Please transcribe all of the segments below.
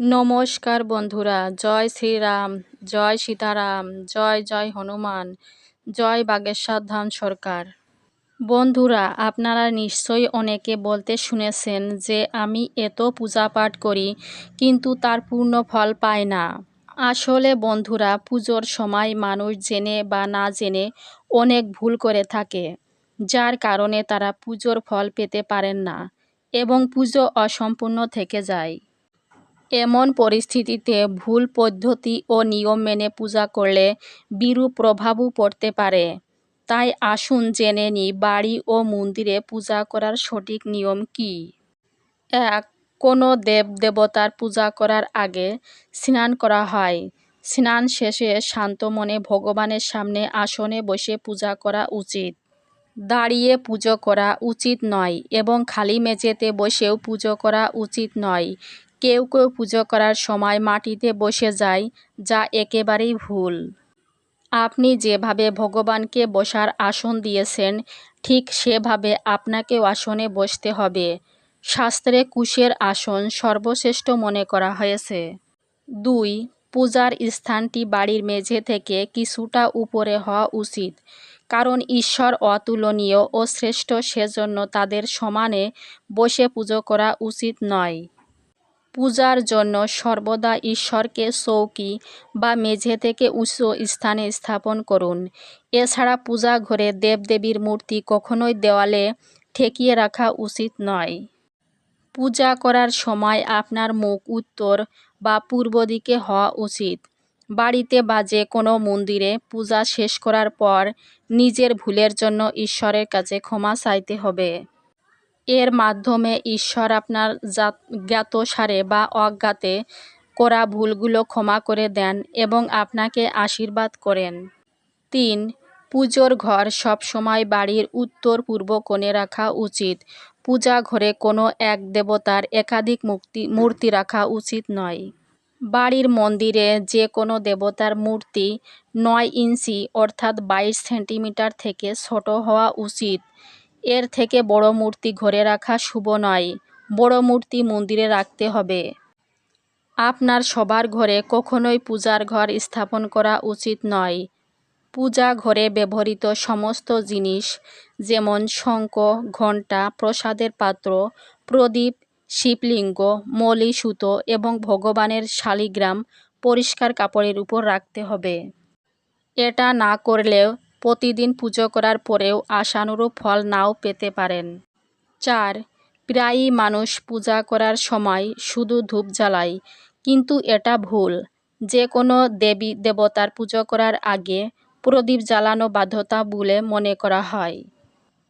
নমস্কার বন্ধুরা, জয় শ্রীরাম, জয় সীতারাম, জয় জয় হনুমান, জয় বাগেশ্বর ধাম সরকার। বন্ধুরা, আপনারা নিশ্চয়ই অনেকে বলতে শুনেছেন যে আমি এত পূজা পাঠ করি, কিন্তু তার পূর্ণ ফল পায় না। আসলে বন্ধুরা, পুজোর সময় মানুষ জেনে বা না জেনে অনেক ভুল করে থাকে, যার কারণে তারা পুজোর ফল পেতে পারেন না, এবং পুজো অসম্পূর্ণ থেকে যায়। এমন পরিস্থিতিতে ভুল পদ্ধতি ও নিয়ম মেনে পূজা করলে বিরূপ প্রভাবও পড়তে পারে। তাই আসুন জেনে নিই বাড়ি ও মন্দিরে পূজা করার সঠিক নিয়ম কী। এক, কোনো দেব দেবতার পূজা করার আগে স্নান করা হয়। স্নান শেষে শান্ত মনে ভগবানের সামনে আসনে বসে পূজা করা উচিত। দাঁড়িয়ে পুজো করা উচিত নয় এবং খালি মেঝেতে বসেও পুজো করা উচিত নয়। কেউ কেউ পুজো করার সময় মাটিতে বসে যায়, যা একেবারেই ভুল। আপনি যেভাবে ভগবানকে বসার আসন দিয়েছেন, ঠিক সেভাবে আপনাকেও আসনে বসতে হবে। শাস্ত্রে কুশের আসন সর্বশ্রেষ্ঠ মনে করা হয়েছে। দুই, পূজার স্থানটি বাড়ির মেঝে থেকে কিছুটা উপরে হওয়া উচিত, কারণ ঈশ্বর অতুলনীয় ও শ্রেষ্ঠ সেজন্য তাদের সমানে বসে পুজো করা উচিত নয়। পূজার জন্য সর্বদা ঈশ্বরকে চৌকি বা মেঝে থেকে উঁচু স্থানে স্থাপন করুন। এছাড়া পূজা ঘরে দেবদেবীর মূর্তি কখনোই দেওয়ালে ঠেকিয়ে রাখা উচিত নয়। পূজা করার সময় আপনার মুখ উত্তর বা পূর্ব দিকে হওয়া উচিত। বাড়িতে বা যে কোনো মন্দিরে পূজা শেষ করার পর নিজের ভুলের জন্য ঈশ্বরের কাছে ক্ষমা চাইতে হবে। এর মাধ্যমে ঈশ্বর আপনার জ্ঞাতসারে বা অজ্ঞাতে করা ভুলগুলো ক্ষমা করে দেন এবং আপনাকে আশীর্বাদ করেন। তিন, পুজোর ঘর সবসময় বাড়ির উত্তর পূর্ব কোণে রাখা উচিত। পূজা ঘরে কোনো এক দেবতার একাধিক মুক্তি মূর্তি রাখা উচিত নয়। বাড়ির মন্দিরে যে কোনো দেবতার মূর্তি নয় ইঞ্চি অর্থাৎ বাইশ সেন্টিমিটার থেকে ছোট হওয়া উচিত। এর থেকে বড় মূর্তি ঘরে রাখা শুভ নয়, বড় মূর্তি মন্দিরে রাখতে হবে। আপনার সবার ঘরে কখনোই পূজার ঘর স্থাপন করা উচিত নয়। পূজা ঘরে ব্যবহৃত সমস্ত জিনিস, যেমন শঙ্খ, ঘণ্টা, প্রসাদের পাত্র, প্রদীপ, শিবলিঙ্গ মলি সুতো এবং ভগবানের শালিগ্রাম পরিষ্কার কাপড়ের উপর রাখতে হবে। এটা না করলেও প্রতিদিন পুজো করার পরেও আশানুরূপ ফল নাও পেতে পারেন। চার, প্রায়ই মানুষ পূজা করার সময় শুধু ধূপ জ্বালায়, কিন্তু এটা ভুল। যে কোনো দেবী দেবতার পুজো করার আগে প্রদীপ জ্বালানো বাধ্যতা বলে মনে করা হয়।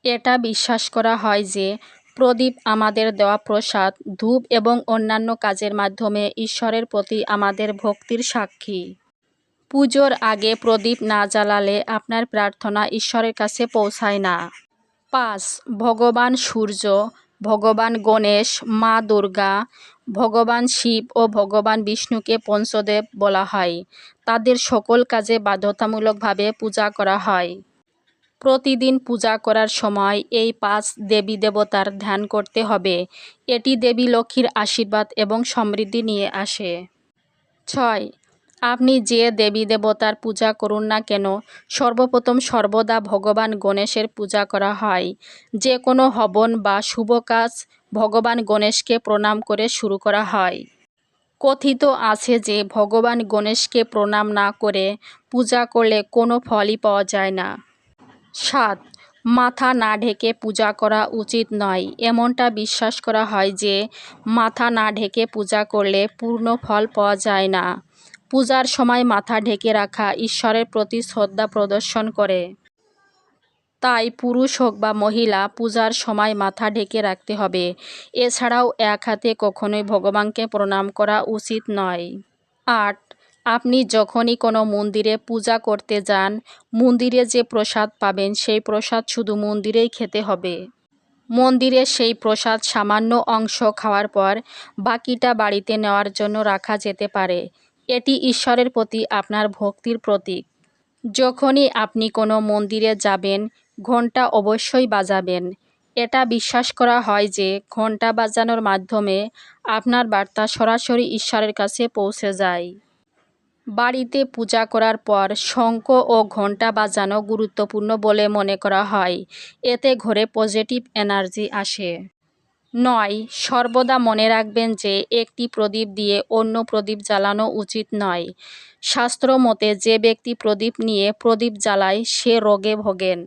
এটা বিশ্বাস করা হয় যে প্রদীপ আমাদের দেওয়া প্রসাদ, ধূপ এবং অন্যান্য কাজের মাধ্যমে ঈশ্বরের প্রতি আমাদের ভক্তির সাক্ষী। পুজোর আগে প্রদীপ না জ্বালালে আপনার প্রার্থনা ঈশ্বরের কাছে পৌঁছায় না। পাঁচ, ভগবান সূর্য, ভগবান গণেশ, মা দুর্গা, ভগবান শিব ও ভগবান বিষ্ণুকে পঞ্চদেব বলা হয়। তাদের সকল কাজে বাধ্যতামূলকভাবে পূজা করা হয়। প্রতিদিন পূজা করার সময় এই পাঁচ দেবী দেবতার ধ্যান করতে হবে। এটি দেবী লক্ষ্মীর আশীর্বাদ এবং সমৃদ্ধি নিয়ে আসে। ছয় আপনি যে দেবী দেবতার পূজা করুন না কেন, সর্বপ্রথম সর্বদা ভগবান গণেশের পূজা করা হয়। যে কোনো হবন বা শুভ কাজ ভগবান গণেশকে প্রণাম করে শুরু করা হয়। কথিত আছে যে ভগবান গণেশকে প্রণাম না করে পূজা করলে কোনো ফলই পাওয়া যায় না। সাত, মাথা না ঢেকে পূজা করা উচিত নয়। এমনটা বিশ্বাস করা হয় যে মাথা না ঢেকে পূজা করলে পূর্ণ ফল পাওয়া যায় না। পূজার সময় মাথা ঢেকে রাখা ঈশ্বরের প্রতি শ্রদ্ধা প্রদর্শন করে। তাই পুরুষ হোক বা মহিলা, পূজার সময় মাথা ঢেকে রাখতে হবে। এছাড়াও এক হাতে কখনোই ভগবানকে প্রণাম করা উচিত নয়। আট, আপনি যখনই কোনো মন্দিরে পূজা করতে যান, মন্দিরে যে প্রসাদ পাবেন, সেই প্রসাদ শুধু মন্দিরেই খেতে হবে। মন্দিরে সেই প্রসাদ সামান্য অংশ খাওয়ার পর বাকিটা বাড়িতে নেওয়ার জন্য রাখা যেতে পারে। এটি ঈশ্বরের প্রতি আপনার ভক্তির প্রতীক। যখনই আপনি কোনো মন্দিরে যাবেন, ঘণ্টা অবশ্যই বাজাবেন। এটা বিশ্বাস করা হয় যে ঘণ্টা বাজানোর মাধ্যমে আপনার বার্তা সরাসরি ঈশ্বরের কাছে পৌঁছে যায়। বাড়িতে পূজা করার পর শঙ্খ ও ঘণ্টা বাজানো গুরুত্বপূর্ণ বলে মনে করা হয়। এতে ঘরে পজিটিভ এনার্জি আসে। নয়, সর্বদা মনে রাখবেন যে একটি প্রদীপ দিয়ে অন্য প্রদীপ জ্বালানো উচিত নয়। শাস্ত্র মতে যে ব্যক্তি প্রদীপ নিয়ে প্রদীপ জ্বালায়, সে রোগে ভোগেন।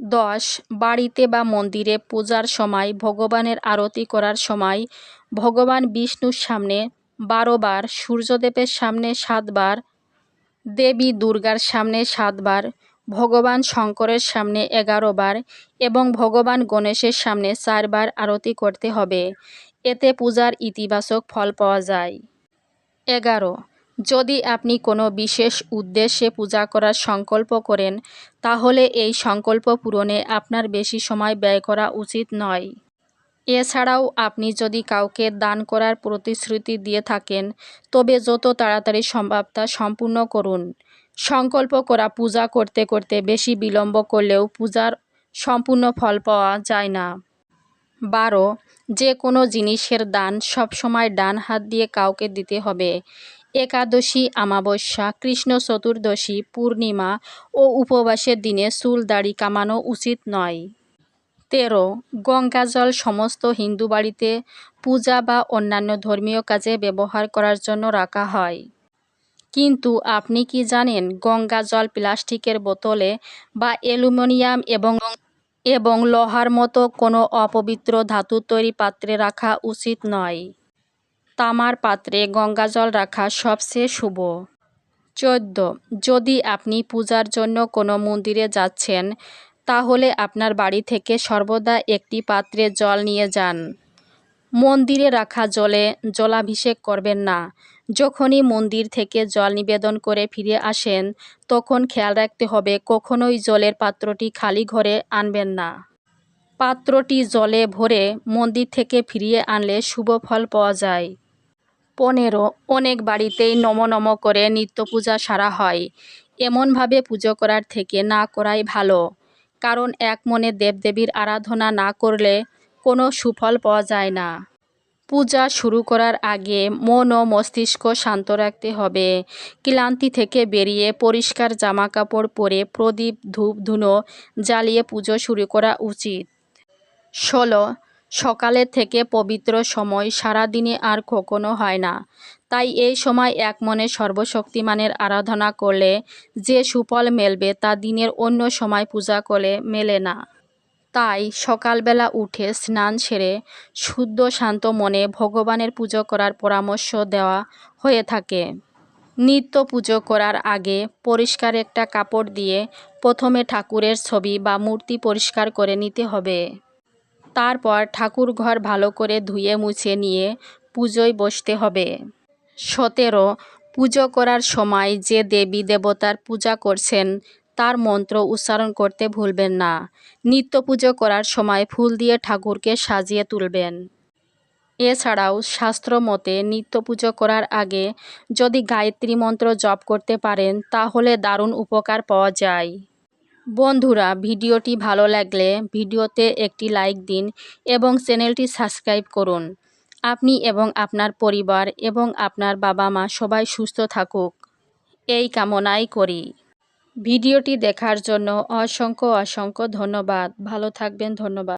দশ, বাড়িতে বা মন্দিরে পূজার সময়, ভগবানের আরতি করার সময়, ভগবান বিষ্ণুর সামনে বারোবার সূর্যদেবের সামনে সাতবার দেবী দুর্গার সামনে সাতবার ভগবান শঙ্করের সামনে এগারো বার এবং ভগবান গণেশের সামনে চারবার আরতি করতে হবে। এতে পূজার ইতিবাচক ফল পাওয়া যায়। এগারো। যদি আপনি কোনো বিশেষ উদ্দেশ্যে পূজা করার সংকল্প করেন, তাহলে এই সংকল্প পূরণে আপনার বেশি সময় ব্যয় করা উচিত নয়। এছাড়াও আপনি যদি কাউকে দান করার প্রতিশ্রুতি দিয়ে থাকেন, তবে যত তাড়াতাড়ি সম্ভব তা সম্পূর্ণ করুন। সংকল্প করা, পূজা করতে করতে বেশি বিলম্ব করলেও পূজার সম্পূর্ণ ফল পাওয়া যায় না। বারো, যে কোনো জিনিসের দান সবসময় ডান হাত দিয়ে কাউকে দিতে হবে। একাদশী আমাবস্যা কৃষ্ণ চতুর্দশী, পূর্ণিমা ও উপবাসের দিনে চুল, দাড়ি কামানো উচিত নয়। তেরো গঙ্গাজল সমস্ত হিন্দু বাড়িতে পূজা বা অন্যান্য ধর্মীয় কাজে ব্যবহার করার জন্য রাখা হয়। কিন্তু আপনি কি জানেন গঙ্গা জল প্লাস্টিকের বোতলে বা অ্যালুমিনিয়াম এবং এবং লোহার মতো কোনো অপবিত্র ধাতু তৈরি পাত্রে রাখা উচিত নয়? তামার পাত্রে গঙ্গা জল রাখা সবচেয়ে শুভ। চোদ্দ। যদি আপনি পূজার জন্য কোনো মন্দিরে যাচ্ছেন, তাহলে আপনার বাড়ি থেকে সর্বদা একটি পাত্রে জল নিয়ে যান। মন্দিরে রাখা জলে জলাভিষেক করবেন না। যখনই মন্দির থেকে জল নিবেদন করে ফিরে আসেন, তখন খেয়াল রাখতে হবে কখনোই জলের পাত্রটি খালি ঘরে আনবেন না। পাত্রটি জলে ভরে মন্দির থেকে ফিরিয়ে আনলে শুভ ফল পাওয়া যায়। পনেরো, অনেক বাড়িতেই নম নম করে নিত্য পূজা সারা হয়। এমনভাবে পুজো করার থেকে না করাই ভালো। কারণ এক মনে দেবদেবীর আরাধনা না করলে কোনো সুফল পাওয়া যায় না। পূজা শুরু করার আগে মন ও মস্তিষ্ক শান্ত রাখতে হবে। ক্লান্তি থেকে বেরিয়ে পরিষ্কার জামা কাপড় পরে প্রদীপ, ধূপ, ধুনো জ্বালিয়ে পুজো শুরু করা উচিত। ষোলো, সকালের থেকে পবিত্র সময় সারা দিনে আর কখনো হয় না। তাই এই সময় এক মনে সর্বশক্তিমানের আরাধনা করলে যে সুফল মেলবে তা দিনের অন্য সময় পূজা করলে মেলে না। তাই সকালবেলা উঠে স্নান সেরে শুদ্ধ শান্ত মনে ভগবানের পুজো করার পরামর্শ দেওয়া হয়ে থাকে। নিত্য পুজো করার আগে পরিষ্কার একটা কাপড় দিয়ে প্রথমে ঠাকুরের ছবি বা মূর্তি পরিষ্কার করে নিতে হবে। তারপর ঠাকুর ঘর ভালো করে ধুয়ে মুছে নিয়ে পুজোয় বসতে হবে। সতেরো, পুজো করার সময় যে দেবী দেবতার পূজা করছেন তার মন্ত্র উচ্চারণ করতে ভুলবেন না। নিত্য পুজো করার সময় ফুল দিয়ে ঠাকুরকে সাজিয়ে তুলবেন। এছাড়াও শাস্ত্র মতে নিত্য পুজো করার আগে যদি গায়ত্রী মন্ত্র জপ করতে পারেন, তাহলে দারুণ উপকার পাওয়া যায়। বন্ধুরা, ভিডিওটি ভালো লাগলে ভিডিওতে একটি লাইক দিন এবং চ্যানেলটি সাবস্ক্রাইব করুন। আপনি এবং আপনার পরিবার এবং আপনার বাবা মা সবাই সুস্থ থাকুক। এই কামনাই করি। ভিডিওটি দেখার জন্য অসংখ্য অসংখ্য ধন্যবাদ। ভালো থাকবেন ধন্যবাদ।